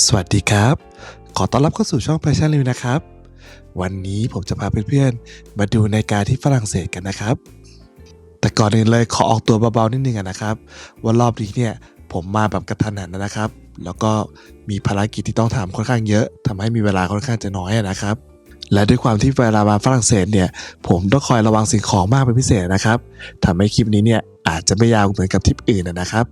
สวัสดีครับ ขอต้อนรับเข้าสู่ช่อง Passion Review นะครับ วันนี้ผมจะพาเพื่อนๆ มาดูในาฬิการที่ฝรั่งเศสกันนะครับ แต่ก่อนอื่นเลยขอออกตัวเบาๆนิดนึงนะครับ ว่ารอบนี้เนี่ยผมมาแบบกระทันหันนะครับ แล้วก็มีภารกิจที่ต้องทำค่อนข้างเยอะทำให้มีเวลาค่อนข้างจะน้อยนะครับ และด้วยความที่เวลามาฝรั่งเศสเนี่ย ผมต้องคอยระวังสิ่งของมากเป็นพิเศษนะครับทำให้คลิปนี้เนี่ยอาจจะไม่ยาวเหมือนกับทริปอื่นนะครับ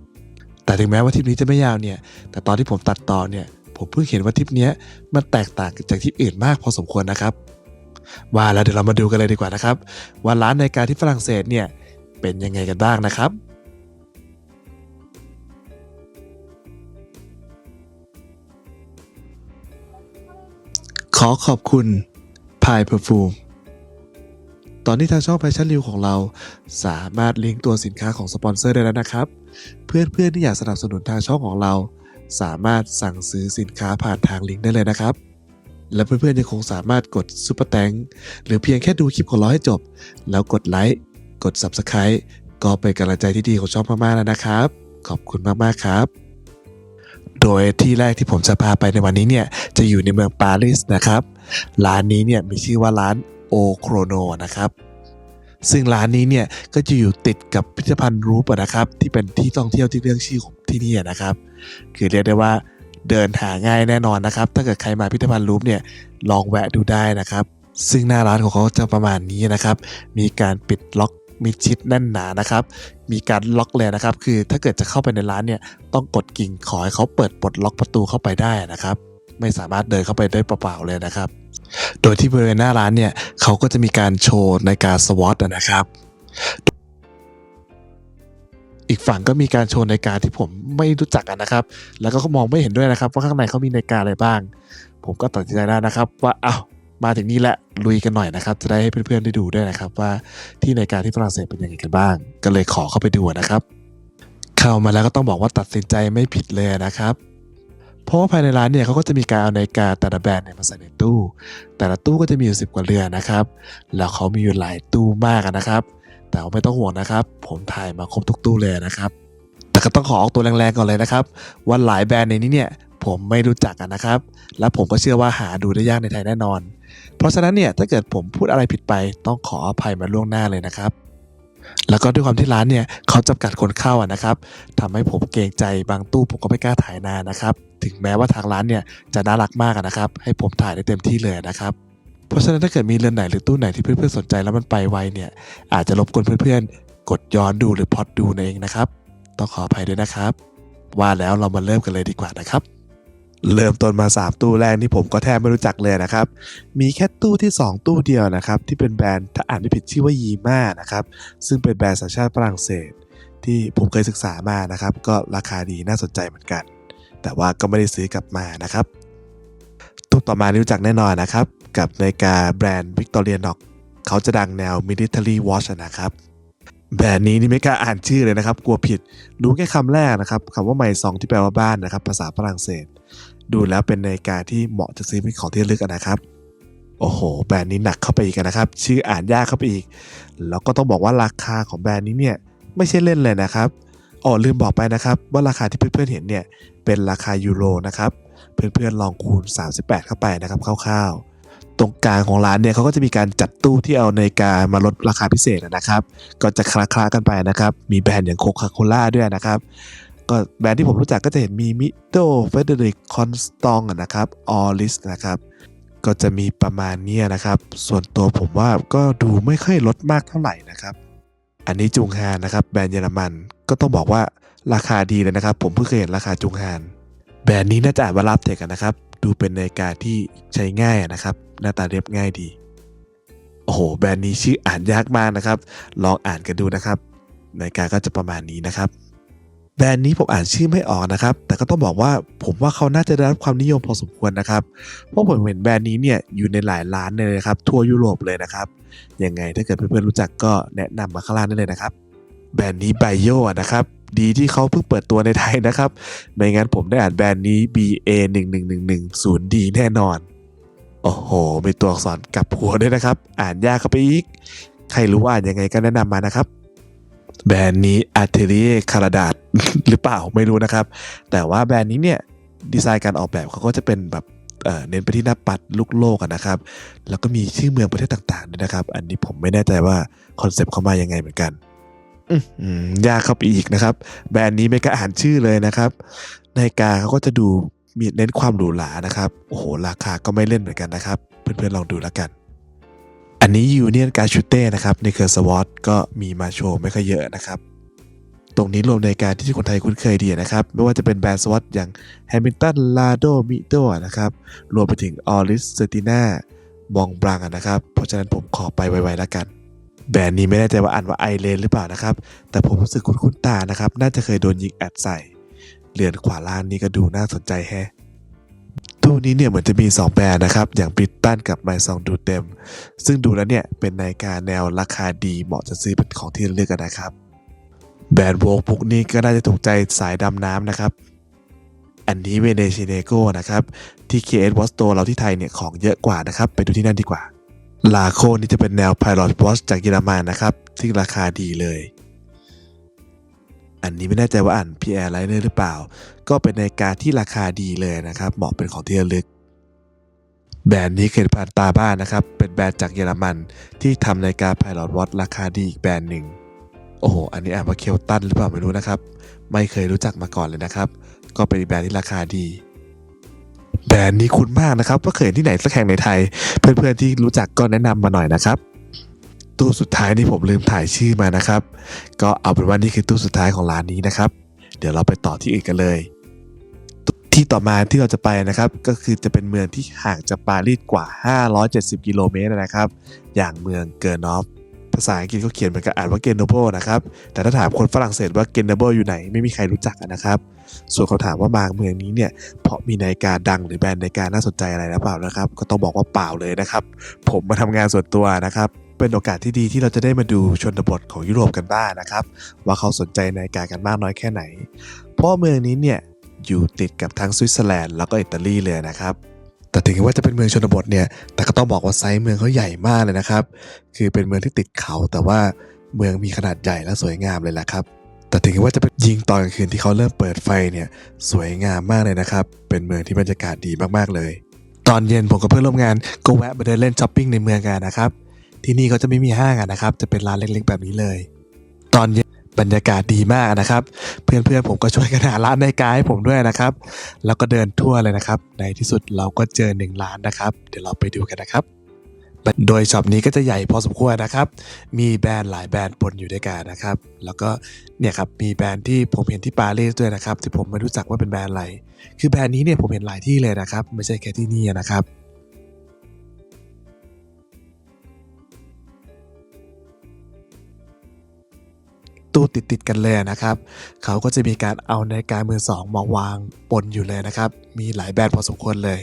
แต่ถึงแม้ว่าทริปนี้จะไม่ยาวเนี่ย แต่ตอนที่ผมตัดต่อเนี่ย ผมเพิ่งเห็นว่าทริปเนี้ยมันแตกต่างจากทริปอื่นมากพอสมควรนะครับว่าแล้วเดี๋ยวเรามาดูกันเลยดีกว่านะครับ ว่าร้านในการที่ฝรั่งเศสเนี่ยเป็นยังไงกันบ้างนะครับขอขอบคุณพายเพอร์ฟูม ตอนนี้ทางช่อง Passion r e w ของเรา สามารถลิงก์ตัวสินค้าของสปอนเซอร์ได้แล้วนะครับ เพื่อนๆที่อยากสนับสนุนทางช่องของเรา สามารถสั่งซื้อสินค้าผ่านทางลิงก์ได้เลยนะครับ และเพื่อนๆยังคงสามารถกดซุปเปอร์แตงหรือเพียงแค่ดูคลิปของเราให้จบ แล้วกดไลค์กด Subscribe ก็เป็นกำลังใจที่ดีของช่องมากๆแล้วนะครับ ขอบคุณมากๆครับโดยที่แรกที่ผมจะพาไปในวันนี้เนี่ยจะอยู่ในเมืองปารีสนะครับ ร้านนี้เนี่ยมีชื่อว่าร้าน โอโครโนนะครับ ซึ่งร้านนี้เนี่ยก็จะอยู่ติดกับพิพิธภัณฑ์รูปนะครับ ที่เป็นที่ท่องเที่ยวที่เรื่องชื่อของที่นี่นะครับ คือเรียกได้ว่าเดินหาง่ายแน่นอนนะครับ ถ้าเกิดใครมาพิพิธภัณฑ์รูปเนี่ยลองแวะดูได้นะครับ ซึ่งหน้าร้านของเขาจะประมาณนี้นะครับ มีการปิดล็อกมิดชิดแน่นหนานะครับ มีการล็อกเลยนะครับ คือถ้าเกิดจะเข้าไปในร้านเนี่ยต้องกดกิ่งขอให้เขาเปิดปลดล็อกประตูเข้าไปได้นะครับ ไม่สามารถเดินเข้าไปได้เปล่าๆเลยนะครับ โดยที่บริเวณหน้าร้านเนี่ยเขาก็จะมีการโชว์ในการสวอตนะครับ อีกฝั่งก็มีการโชว์ในาฬิการที่ผมไม่รู้จักนะครับ แล้วก็มองไม่เห็นด้วยนะครับว่าข้างในเขามีในาฬิการอะไรบ้าง ผมก็ตัดสินใจได้นะครับ ว่าเอ้ามาถึงนี่แหละลุยกันหน่อยนะครับ จะได้ให้เพื่อนๆได้ดูด้วยนะครับ ว่าที่ในาฬิการที่ฝรั่งเศสเป็นยังไงกันบ้าง ก็เลยขอเข้าไปดูนะครับ เข้ามาแล้วก็ต้องบอกว่าตัดสินใจไม่ผิดเลยนะครับ เพราะว่าภายในร้านเนี่ยเขาก็จะมีการเอานาฬิกาแต่ละแบรนด์เนี่ยมาใส่ในตู้ แต่ละตู้ก็จะมีอยู่สิบกว่าเรือนนะครับ แล้วเขามีอยู่หลายตู้มากนะครับ แต่ไม่ต้องห่วงนะครับ ผมถ่ายมาครบทุกตู้เลยนะครับ แต่ก็ต้องขอออกตัวแรงๆก่อนเลยนะครับ ว่าหลายแบรนด์ในนี้เนี่ยผมไม่รู้จักนะครับ และผมก็เชื่อว่าหาดูได้ยากในไทยแน่นอน เพราะฉะนั้นเนี่ยถ้าเกิดผมพูดอะไรผิดไปต้องขออภัยมาล่วงหน้าเลยนะครับ แล้วก็ด้วยความที่ร้านเนี่ยเขาจำกัดคนเข้าอะนะครับทำให้ผมเกรงใจบางตู้ผมก็ไม่กล้าถ่ายนานนะครับ ถึงแม้ว่าทางร้านเนี่ยจะน่ารักมากนะครับ ให้ผมถ่ายได้เต็มที่เลยนะครับเพราะฉะนั้นถ้าเกิดมีเรือนไหนหรือตู้ไหนที่เพื่อนๆสนใจแล้วมันไปไวเนี่ยอาจจะรบกวนเพื่อนๆ กดย้อนดูหรือพอดดูเองนะครับ ต้องขออภัยด้วยนะครับ ว่าแล้วเรามาเริ่มกันเลยดีกว่านะครับ เริ่มต้นมา 3 ตู้แรกนี่ผมก็แทบไม่รู้จักเลยนะครับ มีแค่ตู้ที่ 2 ตู้เดียวนะครับ ที่เป็นแบรนด์ถ้าอ่านไม่ผิดชื่อว่ายีม่านะครับ ซึ่งเป็นแบรนด์สัญชาติฝรั่งเศส ที่ผมเคยศึกษามานะครับ ก็ราคาดีน่าสนใจเหมือนกัน แต่ว่าก็ไม่ได้ซื้อกลับมานะครับ ตู้ต่อมารู้จักแน่นอนนะครับ กับนาฬิกาแบรนด์ Victorinox เขาจะดังแนว military watch อะนะครับ แบรนด์นี้นี่ไม่กล้าอ่านชื่อเลยนะครับ กลัวผิดรู้แค่คำแรกนะครับคำว่าไมซองที่แปลว่าบ้านนะครับ ภาษาฝรั่งเศส ดูแล้วเป็นนาฬิกาที่เหมาะจะซื้อเป็นของที่ระลึกนะครับ โอ้โห แบรนด์นี้หนักเข้าไปอีกนะครับ ชื่ออ่านยากเข้าไปอีก แล้วก็ต้องบอกว่าราคาของแบรนด์นี้เนี่ยไม่ใช่เล่นเลยนะครับอ๋อลืมบอกไปนะครับ ว่าราคาที่เพื่อนๆเห็นเนี่ยเป็นราคายูโรนะครับ เพื่อนๆลองคูณ 38 เข้าไปนะครับคร่าวๆ ตรงกลางของร้านเนี่ยเขาก็จะมีการจัดตู้ที่เอาในการมาลดราคาพิเศษนะครับ ก็จะคลาๆกันไปนะครับ มีแบรนด์อย่างโคคาโคล่าด้วยนะครับ ก็แบรนด์ที่ผมรู้จักก็จะเห็นมีมิโตเฟเดริกคอนสตองนะครับออลิสนะครับก็จะมีประมาณนี้นะครับ ส่วนตัวผมว่าก็ดูไม่ค่อยลดมากเท่าไหร่นะครับ อันนี้จุงฮานนะครับ แบรนด์เยอรมันก็ต้องบอกว่าราคาดีเลยนะครับ ผมเพิ่งเคยเห็นราคาจุงฮาน แบรนด์นี้น่าจะอ่านว่ารับเทคกันนะครับ ดูเป็นนาฬิกาที่ใช้ง่ายนะครับ หน้าตาเรียบง่ายดี โอ้โห แบรนด์นี้ชื่ออ่านยากมากนะครับ ลองอ่านกันดูนะครับ นาฬิกาก็จะประมาณนี้นะครับ แบรนด์นี้ผมอ่านชื่อไม่ออกนะครับ แต่ก็ต้องบอกว่าผมว่าเขาน่าจะได้รับความนิยมพอสมควรนะครับ เพราะผมเห็นแบรนด์นี้เนี่ยอยู่ในหลายร้านเลยนะครับ ทั่วยุโรปเลยนะครับ ยังไงถ้าเกิดเพื่อนๆรู้จักก็แนะนำมาข้างล่างได้เลยนะครับ แบรนด์นี้ไบโยนะครับ ดีที่เขาเพิ่งเปิดตัวในไทยนะครับ ไม่งั้นผมได้อ่านแบรนด์นี้ BA 1 1 1 1 0 D แน่นอน โอ้โห มีตัวอักษรกลับหัวด้วยนะครับ อ่านยากเข้าไปอีก ใครรู้ว่าอ่านยังไงก็แนะนำมานะครับ แบรนด์นี้ Atelier c a r a d a t หรือเปล่าไม่รู้นะครับ แต่ว่าแบรนด์นี้เนี่ยดีไซน์การออกแบบเขาก็จะเป็นแบบเออเน้นไปที่หน้าปัดลูกโลกนะครับ แล้วก็มีชื่อเมืองประเทศต่างๆด้วยนะครับ อันนี้ผมไม่แน่ใจว่าคอนเซปต์เขามายังไงเหมือนกัน ยากเข้าไปอีกนะครับ แบรนด์นี้ไม่กล้าอ่านชื่อเลยนะครับนาฬิกาเขาก็จะดูมีเน้นความหรูหรานะครับ โอ้โห ราคาก็ไม่เล่นเหมือนกันนะครับ เพื่อนๆลองดูแล้วกัน อันนี้ยูเนียนการชูเต้นะครับ ในเคอรือสวอตก็มีมาโชว์ไม่ค่อยเยอะนะครับ ตรงนี้รวมในการที่คนไทยคุ้นเคยดีนะครับ ไม่ว่าจะเป็นแบรนด์สวอตอย่าง Hamilton Lado m i t o นะครับ รวมไปถึง a l i s c e r t i n a มองบรังนะครับ เพราะฉะนั้นผมขอไปไวๆแล้วกัน แบรนด์นี้ไม่แน่ใจว่าอ่านว่าไอเลนหรือเปล่านะครับ แต่ผมรู้สึกคุ้นๆตานะครับ น่าจะเคยโดนยิงแอดใส่เรือนขวาล่างนี่ก็ดูน่าสนใจแฮะตู้นี้เนี่ยเหมือนจะมี 2 แบรนด์นะครับ อย่างบริตตันกับไมซองดูเต็ม ซึ่งดูแล้วเนี่ยเป็นนาฬิกาแนวราคาดีเหมาะจะซื้อเป็นของที่ระลึกกันนะครับ แบรนด์โวกพุกนี้ก็น่าจะถูกใจสายดำน้ำนะครับ อันนี้เวเนชิเนโกนะครับ ที่ KS w a t c h Store เราที่ไทยเนี่ยของเยอะกว่านะครับ ไปดูที่นั่นดีกว่า ลาโคนี่จะเป็นแนว Pilot Watch จากเยอรมันนะครับที่ราคาดีเลย อันนี้ไม่แน่ใจว่าอ่าน PR Liner หรือเปล่า ก็เป็นนาฬิกาที่ราคาดีเลยนะครับ เหมาะเป็นของที่ระลึก แบรนด์นี้เคยผ่านตาบ้านนะครับ เป็นแบรนด์จากเยอรมันที่ทำนาฬิกา Pilot Watch ราคาดีอีกแบรนด์หนึ่ง โอ้โห อันนี้อ่านว่าเคลตันหรือเปล่าไม่รู้นะครับ ไม่เคยรู้จักมาก่อนเลยนะครับ ก็เป็นแบรนด์ที่ราคาดี แบรนด์นี้คุ้นมากนะครับว่าเคยเห็นที่ไหนสักแห่งในไทย เพื่อนๆที่รู้จักก็แนะนำมาหน่อยนะครับ ตู้สุดท้ายนี่ผมลืมถ่ายชื่อมานะครับ ก็เอาเป็นว่านี่คือตู้สุดท้ายของร้านนี้นะครับ เดี๋ยวเราไปต่อที่อื่นกันเลย ที่ต่อมาที่เราจะไปนะครับ ก็คือจะเป็นเมืองที่ห่างจากปารีสกว่า 570 กิโลเมตรนะครับ อย่างเมืองเกอร์นอฟ ภาษาอังกฤษเขาเขียนเหมือนกับอ่านว่าเกนโนโบนะครับ แต่ถ้าถามคนฝรั่งเศสว่าเกนโนโบอยู่ไหน ไม่มีใครรู้จักนะครับ ส่วนเขาถามว่ามางเมืองนี้เนี่ยเพราะมีนาฬิกาดังหรือแบรนด์นาฬิกาน่าสนใจอะไรหรือเปล่านะครับ ก็ต้องบอกว่าเปล่าเลยนะครับ ผมมาทำงานส่วนตัวนะครับเป็นโอกาสที่ดีที่เราจะได้มาดูชนบทของยุโรปกันบ้างนะครับ ว่าเขาสนใจนาฬิกากันมากน้อยแค่ไหน เพราะเมืองนี้เนี่ยอยู่ติดกับทั้งสวิตเซอร์แลนด์แล้วก็อิตาลีเลยนะครับ แต่ถึงว่าจะเป็นเมืองชนบทเนี่ย แต่ก็ต้องบอกว่าไซส์เมืองเขาใหญ่มากเลยนะครับ คือเป็นเมืองที่ติดเขาแต่ว่าเมืองมีขนาดใหญ่และสวยงามเลยแหละครับ แต่ถึงว่าจะเป็นยิงตอนกลางคืนที่เขาเริ่มเปิดไฟเนี่ยสวยงามมากเลยนะครับ เป็นเมืองที่บรรยากาศดีมากๆเลย ตอนเย็นผมกับเพื่อนร่วมงานก็แวะมาเดินเล่นช้อปปิ้งในเมืองกันนะครับ ที่นี่เขาจะไม่มีห้างนะครับ จะเป็นร้านเล็กๆแบบนี้เลย ตอนเย็น บรรยากาศดีมากนะครับ เพื่อนๆผมก็ช่วยกันหาร้านในกาให้ผมด้วยนะครับ แล้วก็เดินทั่วเลยนะครับ ในที่สุดเราก็เจอหนึ่งร้านนะครับ เดี๋ยวเราไปดูกันนะครับ โดยช็อปนี้ก็จะใหญ่พอสมควรนะครับ มีแบรนด์หลายแบรนด์ปนอยู่ด้วยกันนะครับ แล้วก็เนี่ยครับมีแบรนด์ที่ผมเห็นที่ปารีสด้วยนะครับที่ผมไม่รู้จักว่าเป็นแบรนด์อะไร คือแบรนด์นี้เนี่ยผมเห็นหลายที่เลยนะครับ ไม่ใช่แค่ที่นี่นะครับ ตู้ติดติดกันเลยนะครับ เขาก็จะมีการเอานาฬิกามือสองมาวางปนอยู่เลยนะครับ มีหลายแบรนด์พอสมควรเลย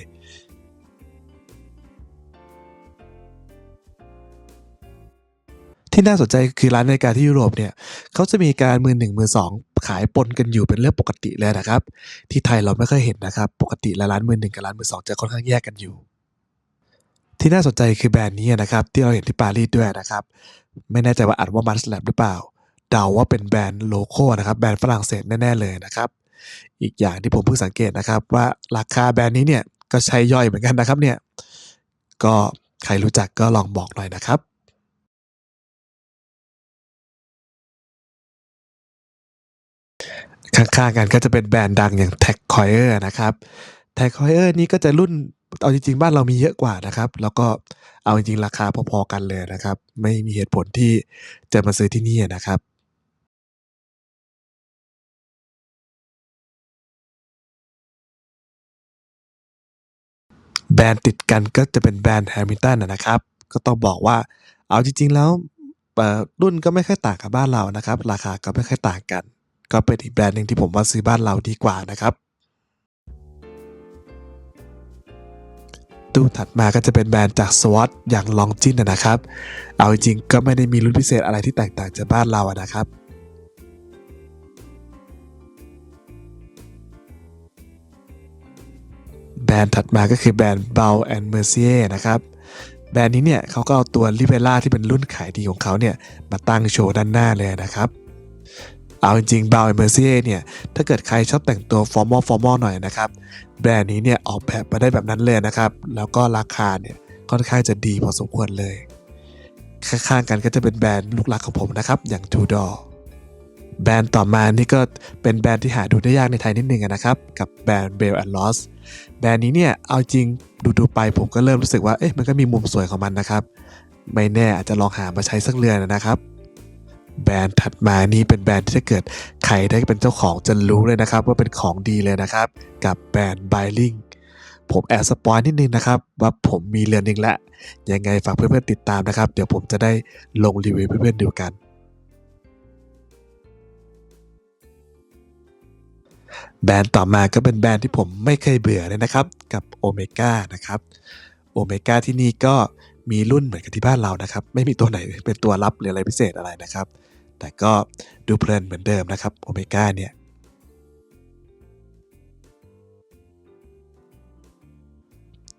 ที่น่าสนใจคือร้านนาฬิกาที่ยุโรปเนี่ยเขาจะมีการมือหนึ่งมือสองขายปนกันอยู่เป็นเรื่องปกติเลยนะครับ ที่ไทยเราไม่ค่อยเห็นนะครับ ปกติแล้วร้านมือหนึ่งกับร้านมือสองจะค่อนข้างแยกกันอยู่ ที่น่าสนใจคือแบรนด์นี้นะครับ ที่เราเห็นที่ปารีสด้วยนะครับ ไม่แน่ใจว่าอ่านว่ามันสแลบหรือเปล่า เดาว่าเป็นแบรนด์โลโก้นะครับแบรนด์ฝรั่งเศสแน่ ๆ เลยนะครับ อีกอย่างที่ผมเพิ่งสังเกตนะครับว่าราคาแบรนด์นี้เนี่ยก็ใช้ย่อยเหมือนกันนะครับเนี่ยก็ใครรู้จักก็ลองบอกหน่อยนะครับข้างๆกันก็จะเป็นแบรนด์ดังอย่าง Tag Heuer นะครับ Tag Heuer นี่ก็จะรุ่นเอาจริงๆ บ้านเรามีเยอะกว่านะครับ แล้วก็เอาจริงๆ ราคาพอๆกันเลยนะครับ ไม่มีเหตุผลที่จะมาซื้อที่นี่นะครับ แบรนด์ติดกันก็จะเป็นแบรนด์ Hamilton อะนะครับ ก็ต้องบอกว่าเอาจริง ๆ แล้วรุ่นก็ไม่ค่อยต่างกับบ้านเรานะครับ ราคาก็ไม่ค่อยต่างกัน ก็เป็นอีกแบรนด์หนึ่งที่ผมว่าซื้อบ้านเราดีกว่านะครับตู้ถัดมาก็จะเป็นแบรนด์จาก SWAT อย่าง Longines อะนะครับ เอาจริงก็ไม่ได้มีรุ่นพิเศษอะไรที่แตกต่างจากบ้านเราอะนะครับ แบรนด์ถัดมาก็คือแบรนด์ b a u and Mercier นะครับแบรนด์นี้เนี่ยเขาก็เอาตัว r i v e l a ที่เป็นรุ่นขายดีของเขาเนี่ยมาตั้งโชว์ด้านหน้าเลยนะครับเอาจริงๆบาวเมอร์ซีเนี่ยถ้าเกิดใครชอบแต่งตัวฟอร์มอลฟอร์มอลหน่อยนะครับแบรนด์นี้เนี่ยออกแบบมาได้แบบนั้นเลยนะครับแล้วก็ราคาเนี่ยค่อนข้างจะดีพอสมควรเลย ข้างๆกันก็จะเป็นแบรนด์ลูกหลักของผมนะครับ อย่าง Tudor แบรนด์ต่อมานี่ก็เป็นแบรนด์ที่หาดูได้ยากในไทยนิดนึงนะครับ กับแบรนด์ Bell Loss แบรนด์นี้เนี่ยเอาจริงดูๆไปผมก็เริ่มรู้สึกว่าเอ๊ะมันก็มีมุมสวยของมันนะครับ ไม่แน่อาจจะลองหามาใช้สักเรือนนะครับแบรนด์ถัดมานี่เป็นแบรนด์ที่ถ้าเกิดใครได้เป็นเจ้าของจะรู้เลยนะครับ ว่าเป็นของดีเลยนะครับ กับแบรนด์ b y l i n g ผมแอบสปอยนิดนึงนะครับ ว่าผมมีเรือนหนึงล้วยังไงฝากเพื่อนๆติดตามนะครับ เดี๋ยวผมจะได้ลงรีวิวเพื่อนๆดูกัน แบรนด์ต่อมาก็เป็นแบรนด์ที่ผมไม่เคยเบื่อเลยนะครับ กับโอเมก้านะครับโอเมก้าที่นี่ก็มีรุ่นเหมือนกับที่บ้านเรานะครับ ไม่มีตัวไหนเป็นตัวรับหรืออะไรพิเศษอะไรนะครับ แต่ก็ดูเพลินเหมือนเดิมนะครับโอเมก้าเนี่ย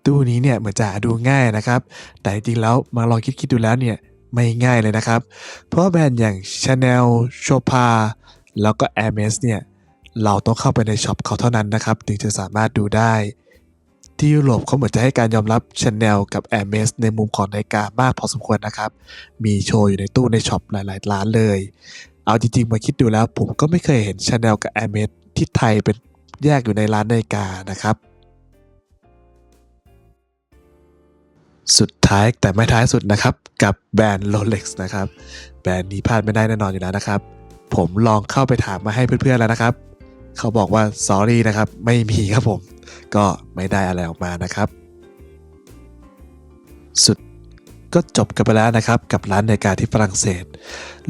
ตู้นี้เนี่ยเหมือนจะดูง่ายนะครับ แต่จริงๆแล้วมาลองคิดๆดูแล้วเนี่ยไม่ง่ายเลยนะครับ เพราะแบรนด์อย่าง Chanel c h o p a แล้วก็ Hermes เนี่ย เราต้องเข้าไปในช็อปเขาเท่านั้นนะครับ ถึงจะสามารถดูได้ ที่ยุโรปเขาเหมือนจะให้การยอมรับ Chanel กับ Hermes ในมุมของนาฬิกามากพอสมควรนะครับ มีโชว์อยู่ในตู้ในช็อปหลาย ๆ ร้านเลย เอาจริง ๆ มาคิดดูแล้ว ผมก็ไม่เคยเห็น Chanel กับ Hermes ที่ไทยเป็นแยกอยู่ในร้านนาฬิกานะครับสุดท้ายแต่ไม่ท้ายสุดนะครับ กับแบรนด์ Rolex นะครับ แบรนด์นี้พลาดไม่ได้แน่นอนอยู่แล้วนะครับ ผมลองเข้าไปถามมาให้เพื่อนๆแล้วนะครับ เขาบอกว่า sorry นะครับ ไม่มีครับผม ก็ไม่ได้อะไรออกมานะครับ สุดก็จบกันไปแล้วนะครับ กับร้านนาฬิกาที่ฝรั่งเศส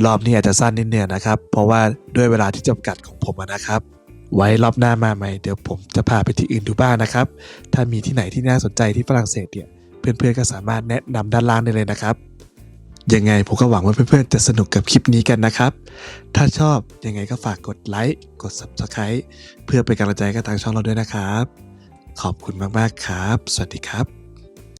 รอบนี้อาจจะสั้นนิดเดียวนะครับ เพราะว่าด้วยเวลาที่จำกัดของผมนะครับ ไว้รอบหน้ามาใหม่เดี๋ยวผมจะพาไปที่อื่นดูบ้างนะครับ ถ้ามีที่ไหนที่น่าสนใจที่ฝรั่งเศสเนี่ยเพื่อนๆก็สามารถแนะนำด้านล่างได้เลยนะครับ ยังไงผมก็หวังว่าเพื่อนๆจะสนุกกับคลิปนี้กันนะครับ ถ้าชอบยังไงก็ฝากกดไลค์กด Subscribe เพื่อเป็นกำลังใจกับทางช่องเราด้วยนะครับ ขอบคุณมากๆครับ สวัสดีครับ